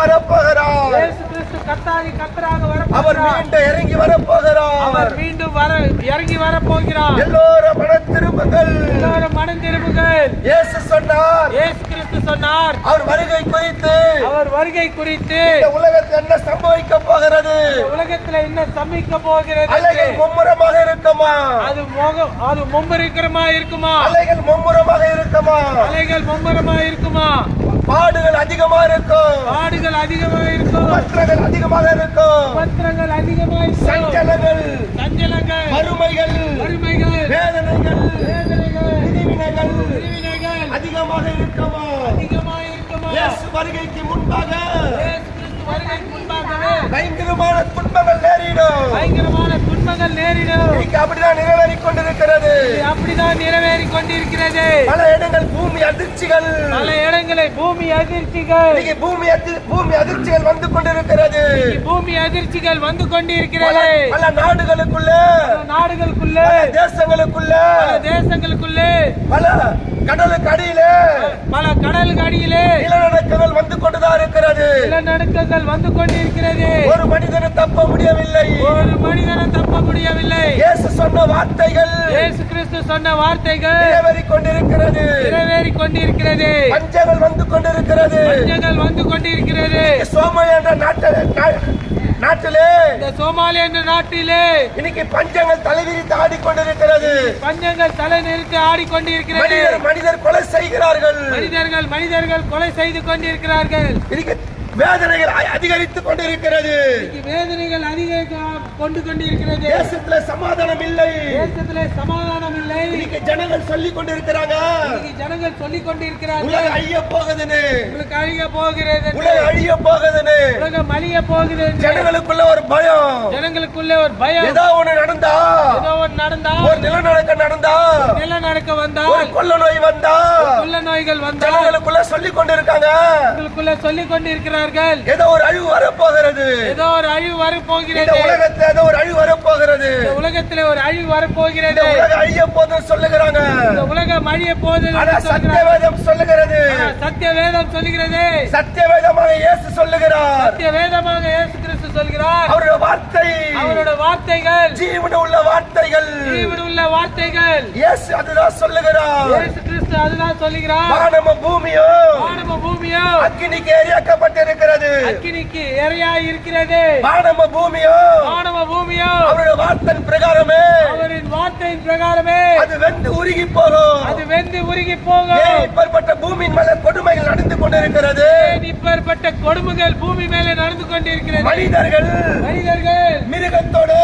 வரப்போகிறார். அவர் மீண்டும் இறங்கி வரப்போகிறார். அவர் மீண்டும் வர இறங்கி வரப்போகிறார். எல்லோரும் மன திரும்புங்கள். எல்லோரும் மனம் திரும்புங்கள். இயேசு சொன்னார். இயேசு கிறிஸ்து சொன்னார். அவர் வருகை வருகை குறித்து உலகத்தில் என்ன சம்பவிக்க போகிறது? உலகத்துல என்ன சம்மிக்க போகிறது? அலைகள் மும்முரமாக இருக்குமா? அது மோகம் அது மும்பரிக்கிறமா இருக்குமா? அலைகள் மும்முரமாக இருக்குமா? அலைகள் மும்பரமா இருக்குமா? பாடுகள் அதிகமா இருக்கும். காடுகள் அதிகமா இருக்கும். பத்திரங்கள் அதிகமாக இருக்கும். பத்திரங்கள் அதிகமா இருக்கும். சஞ்சலங்கள் சஞ்சலங்கள் வறுமைகள் வறுமைகள் வேதனைகள் வேதனைகள் பிரிவினைகள் பிரிவினைகள் அதிகமாக இருக்குமா? அதிகமா இருக்குமா இயேசு வருகைக்கு முன்பாக பயங்கரமான துன்பங்கள் நேரிடும். பயங்கரமான துன்பங்கள் நேரிடும். இன்னைக்கு அப்படிதான் கொண்டிருக்கிறது இது அப்படிதான் நிறைவேறி கொண்டிருக்கிறது பல இடங்கள் பூமி அதிர்ச்சிகள். பல இடங்களை பூமி அதிர்ச்சிகள். இன்னைக்கு பூமி பூமி அதிர்ச்சிகள் வந்து கொண்டிருக்கிறது. பூமி அதிர்ச்சிகள் வந்து கொண்டிருக்கிறது. பல நாடுகளுக்குள்ள நாடுகளுக்குள்ள தேசங்களுக்குள்ள தேசங்களுக்குள்ளே பல கடலுக்கு அடியிலே பல கடலுக்கு அடியிலே நிலநடுக்கங்கள் வந்து கொண்டுதான் இருக்கிறது. நிலநடுக்கங்கள் வந்து கொண்டிருக்கிறது. ஒரு மனிதனை தப்ப முடியவில்லை. ஒரு மனிதனை தப்ப முடியவில்லை. இயேசு சொன்ன வார்த்தைகள் இயேசு கிறிஸ்து சொன்ன வார்த்தைகள் நிறைவேறிக் கொண்டிருக்கிறது. நிறைவேறி கொண்டிருக்கிறது. பஞ்சங்கள் வந்து கொண்டிருக்கிறது. பஞ்சங்கள் வந்து கொண்டிருக்கிறது. சோம என்ற நாட்டிலே இந்த சோமாலியா என்ற நாட்டிலே இன்னைக்கு பஞ்சங்கள் தலைவிரித்து ஆடிக்கொண்டிருக்கிறது. பஞ்சங்கள் தலை நிறுத்தி ஆடிக்கொண்டிருக்கிறது. மனிதர் மனிதர் கொலை செய்கிறார்கள். மனிதர்கள் மனிதர்கள் கொலை செய்து கொண்டிருக்கிறார்கள். வேதனைகள் அதிகரித்துக் கொண்டிருக்கிறது. வேதனைகள் அதிக கொண்டு கொண்டிருக்கிறது. தேசத்துல சமாதானம் இல்லை. தேசத்திலே சமாதானம் இல்லை. இன்னைக்கு ஜனங்கள் சொல்லிக் கொண்டிருக்கிறாங்க. ஜனங்கள் சொல்லிக் கொண்டிருக்கிறார்கள். உலகம் அழிய போகுதுன்னு. உங்களுக்கு அழிய போகிறது. உலகம் அழிய போகுதுன்னு. உலகம் அழிய என்று. ஜனங்களுக்குள்ள ஒரு பயம். ஜனங்களுக்குள்ளே ஒரு பயம். ஏதோ ஒண்ணு நடந்தா நடந்தால் ஒரு நிலநடுக்கம் நடந்தா? நில நடக்க ஒரு வந்தால் கொள்ள நோய் வந்தா? உள்ள நோய்கள் வந்தால் ஜனங்களுக்குள்ள சொல்லிக் கொண்டிருக்காங்க உங்களுக்குள்ள சொல்லிக் கொண்டிருக்கிறார்கள் ஏதோ ஒரு அழிவு வரப்போகிறது. ஏதோ ஒரு அழிவு இந்த வரப்போகிறது உலகத்துல ஏதோ ஒரு அழிவு வரப்போகிறது. இந்த உலகத்திலே ஒரு அழிவு இந்த வரப்போகிறது உலகம் அழிய போதும் சொல்லுகிறாங்க. இந்த உலகம் அழிய போகுது ஆனா சொல்கிறார். சத்தியவேதம் சொல்லுகிறது. சத்திய வேதம் சத்தியவேதமாக இயேசு சொல்லுகிறார். சத்திய வேதமாக இயேசு கிறிஸ்து சொல்கிறார். அவருடைய வார்த்தை. அவரோட வார்த்தைகள். ஜீவன உள்ள வார்த்தைகள். ஜீவன் உள்ள வார்த்தைகள். இயேசு அதுதான் சொல்லுகிறார். இயேசு கிறிஸ்து அதுதான் சொல்லுகிறார். வானம பூமியோ? வானம பூமியோ? அக்கினிக்கு எரியாக்கப்பட்டிருக்கிறது அக்கினிக்கு இரையா இருக்கிறது வானம பூமியோ? வானம பூமியோ? அவருடைய வார்த்தையின் பிரகாரமே. அவரின் வார்த்தையின் பிரகாரமே. அது வெந்து உருகி போகும். அது வெந்து உருகி போகும். ஏன் இப்பேற்பட்ட பூமியின் மேல கொடுமைகள் நடந்து கொண்டிருக்கிறது. இப்பேற்பட்ட கொடுமைகள் பூமி மேலே நடந்து கொண்டிருக்கிறது? மனிதர்கள் மனிதர்கள் மிருகத்தோடு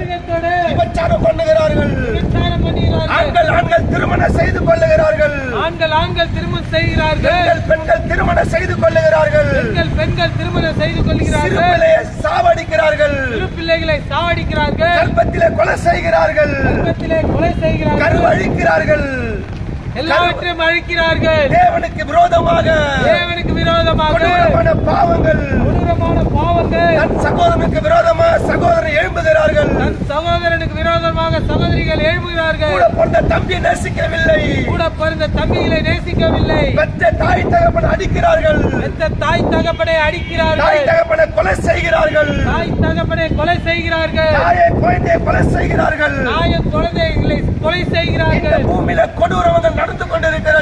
மிருகத்தோடு விபச்சாரம் பண்ணுகிறார்கள். விபச்சாரம் பண்ணுகிறார்கள். ஆண்கள் ஆண்கள் திருமணம் செய்து கொள்ளுகிறார்கள். ஆண்கள் ஆண்கள் திருமணம் செய்கிறார்கள். பெண்கள் பெண்கள் திருமணம் செய்து கொள்ளுகிறார்கள். பெண்கள் பெண்கள் திருமணம் செய்து கொள்கிறார்கள் பிள்ளையை சாவடிக்கிறார்கள். சிறு பிள்ளைகளை சாவடிக்கிறார்கள். கர்ப்பத்திலே கொலை செய்கிறார்கள். கர்ப்பத்திலே கொலை செய்கிறார்கள். கருவழிக்கிறார்கள். எல்லாவற்றையும் அழிக்கிறார்கள். தேவனுக்கு விரோதமாக தேவனுக்கு விரோதமாக கொடூரமான பாவங்கள் கொடூரமான பாவங்கள் தன் சகோதரனுக்கு விரோதமாக சகோதரன் எழும்புகிறார்கள். தன் சகோதரனுக்கு விரோதமாக சகோதரிகள் எழுப்புகிறார்கள் கூட பொண்ண தம்பி நேசிக்கவில்லை. கூட பிறந்த தம்பிகளை நேசிக்கவில்லை. பெற்ற தாய் தகப்பன் அடிக்கிறார்கள். பெத்த தாய் தகப்பனை தாய் அடிக்கிறார்கள் தகப்பனை கொலை செய்கிறார்கள். தாய் தகப்பனை கொலை செய்கிறார்கள். தாயை குழந்தையை கொலை செய்கிறார்கள். தாயும் குழந்தைகளை கொலை செய்கிறார்கள். பூமியில நடந்து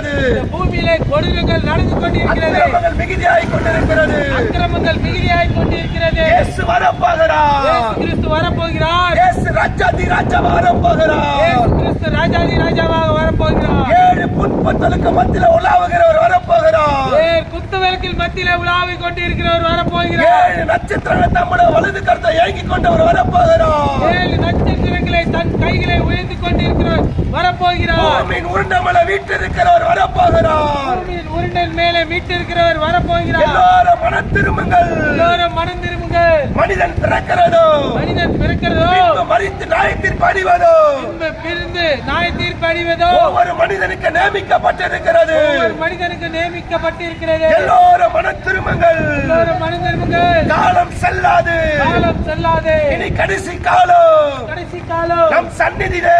கொண்டிருக்கிறது பூமியிலே கொடூரங்கள் நடந்து கொண்டிருக்கிறது. மிகுதியாய் கொண்டிருக்கிறது. அக்கிரமங்கள் மிகுதியாய் கொண்டிருக்கிறது. இயேசு வரப்போகிறார். இயேசு கிறிஸ்து வரப்போகிறார். இயேசு ராஜாதி ராஜா வரப்போகிறார். இயேசு கிறிஸ்து ராஜாதி ராஜாவாக வரப்போகிறார். ஏழு புட்பத்தலுக்கு மத்தியில உலாவுகிறவர் வரப்போகிறார். ஏழு குத்து விளக்கில் மத்தியிலே உலாவிக் கொண்டிருக்கிறவர் வரப்போகிறார். ஏழு நட்சத்திரங்கள் தம்முடைய வலது கருத்தை ஏங்கிக் கொண்டவர் வரப்போகிறார் ஏழு நட்சத்திரங்களை தன் கைகளை உயர்ந்து கொண்டிருக்கிறவர் பூமியின் உருண்டமலை வீட்டிருக்கிறவர் வரப்போகிறார். உருண்டன் மேலே மீட்டிருக்கிறவர் வரப்போகிறார். எல்லாரும் மன திரும்புங்கள். எல்லோரும் மனம் திரும்புங்கள். மனிதன் பிறக்கிறதோ? மனிதன் பிறக்கிறதோ? நியாயத்திற்கு அணிவதோ பின்பு பிரிந்து நாய தீர்ப்பு அடைவதோ ஒவ்வொரு மனிதனுக்கு நியமிக்கப்பட்டிருக்கிறது. மனிதனுக்கு நியமிக்கப்பட்டிருக்கிறது. எல்லோரும் மன திரும்பங்கள். எல்லோரும் மனிதர்கள் காலம் செல்லாது. காலம் செல்லாதே. இனி கடைசி காலம். கடைசி காலம். நம் சந்நிதியிலே.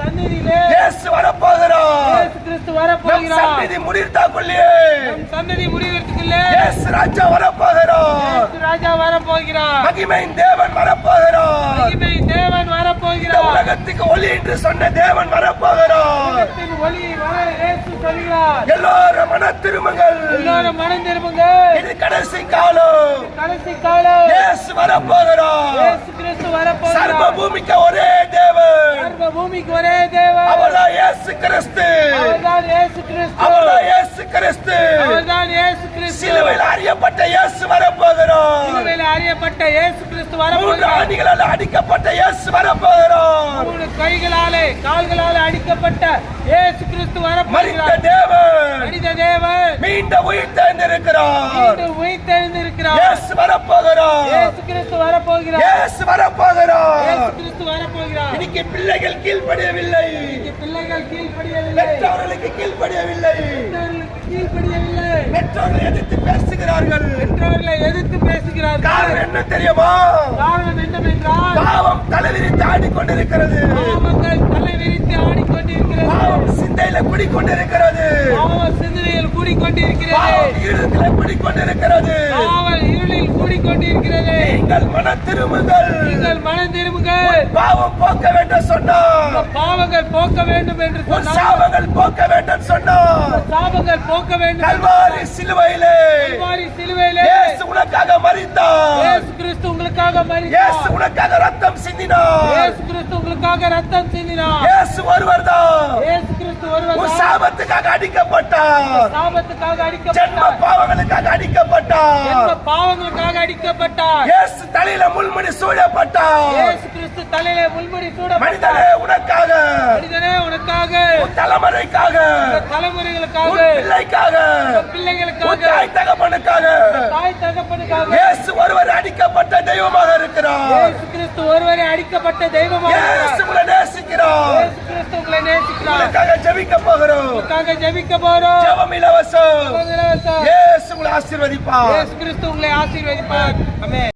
சந்நிதியிலே. இயேசு வரப்போகிறார். இயேசு கிறிஸ்து நம் வரப்போகிறார் சந்நிதி முடித்தாக்குள்ளே நம் சந்ததி முடிவெடுத்துக்குள்ளே இயேசு ராஜா வரப்போகிறார். இயேசு ராஜா வரப்போகிறார். மகிமையின் தேவன் வரப்போகிறார். மகிமை தேவன் வரப்போகிறார். உலகத்துக்கு ஒளி என்று சொன்ன தேவன் வரப்போகிறார். ஒளி வர இயேசு சொல்கிறார். எல்லோரும் மன திரும்பங்கள். எல்லோரும் மனம் திரும்புங்க இது கடைசி காலம். கடைசி காலம். இயேசு வரப்போகிறார். இயேசு கிறிஸ்து சர்வ வரப்போகிறார். பூமிக்கு ஒரே தேவன். சர்வ பூமிக்கு ஒரே தேவன். அவர்தான் இயேசு கிறிஸ்து. அவர்தான் இயேசு கிறிஸ்து. அவர்தான் இயேசு கிறிஸ்து. அவர்தான் இயேசு அறியப்பட்ட இயேசு வரப்போகிறார். சிலுவையில் அறியப்பட்ட இயேசு கிறிஸ்து வரப்போகிறார். ஆணிகளால் அடிக்கப்பட்ட இயேசு வரப்போகிறார். மூணு கைகளாலே கால்களாலே அடிக்கப்பட்ட இயேசு கிறிஸ்து வரப்போகிறார். தேவன். மனித தேவன். மீண்டும் உயிர் தெரிந்திருக்கிறார் மீண்டும் உயிர்த்தெழுந்திருக்கிறார் இயேசு வரப்போகிறார். இயேசு கிறிஸ்து வரப்போகிறார். இயேசு வரப்போகிறார். இயேசு கிறிஸ்து வரப்போகிறார். இன்னைக்கு பிள்ளைகள் கீழ்ப்படியவில்லை. பிள்ளைகள் கீழ்ப்படியவில்லை. பெற்றோர்களுக்கு கீழ்ப்படியவில்லை. கீழ்ப்படியவில்லை. பெற்றோர்கள் எதிர்த்து பேசுகிறார்கள். பெற்றோர்களை எதிர்த்து பேசுகிறார்கள். காரணம் என்ன தெரியுமா? காரணம் என்னவென்றால் பாவம் தலைவிரித்து ஆடிக்கொண்டிருக்கிறது. பாவங்கள் தலை விரித்து ஆடிக்கொண்டிருக்கிறது. பாவம் சிந்தையில குடிக்கொண்டிருக்கிறது. பாவ சிந்தனையில் கூடிக்கொண்டிருக்கிறது. பாவம் ஈரத்தில குடிக்கொண்டிருக்கிறது. பாவல் இருளில் கூடிக்கொண்டிருக்கிறது. நீங்கள் மன திரும்புங்கள். நீங்கள் மனம் திரும்புங்கள். பாவம் போக்க வேண்டும் சொன்னார். பாவங்கள் போக்க வேண்டும் என்று சொன்னார். சாபங்கள் போக்க வேண்டும் சொன்னார். சாபங்கள் போக்க வேண்டும் கல்வாரி சிலுவையிலே கல்வாரி சிலுவையிலே இயேசு உனக்காக மரித்தார். இயேசு கிறிஸ்து உங்களுக்காக இயேசு மரித்தார் உனக்காக ரத்தம் சிந்தினார். இயேசு கிறிஸ்து உங்களுக்காக ரத்தம் சிந்தினார். இயேசு ஒருவர்தான். இயேசு கிறிஸ்து சாபத்துக்காக அடிக்கப்பட்டார். சாபத்துக்காக ஜென்ம அடிக்கப்பட்டார் பாவங்களுக்காக அடிக்கப்பட்டார். எந்த பாவங்களுக்காக அடிக்கப்பட்டார். இயேசு தலையில முள்முடி சூழப்பட்டார் இயேசு கிறிஸ்து தலையிலே முள்முடி சூடப்பட்டார். மனிதனே உனக்காக. மனிதனே உனக்காக. உன் தலைமுறைக்காக. தலைமுறைகளுக்காக. பிள்ளைக்காக. பிள்ளைகளுக்காக. தாய் தகப்பனுக்காக. தாய் தகப்பனுக்காக. இயேசு ஒருவர் அடிக்கப்பட்ட தெய்வமாக இருக்கிறார். இயேசு கிறிஸ்து ஒருவரே அடிக்கப்பட்ட தெய்வமாக இயேசு. உங்களை நேசிக்கிறார். உங்களை நேசிக்கிறார் உங்களுக்காக ஜெபிக்க போகிறோம். உங்களுக்காக ஜெபிக்க போறோம். ஜெபம் இலவசம். இலவசம். இயேசு உங்களை ஆசீர்வதிப்பார். இயேசு கிறிஸ்து உங்களை ஆசீர்வதிப்பார். ஆமென்.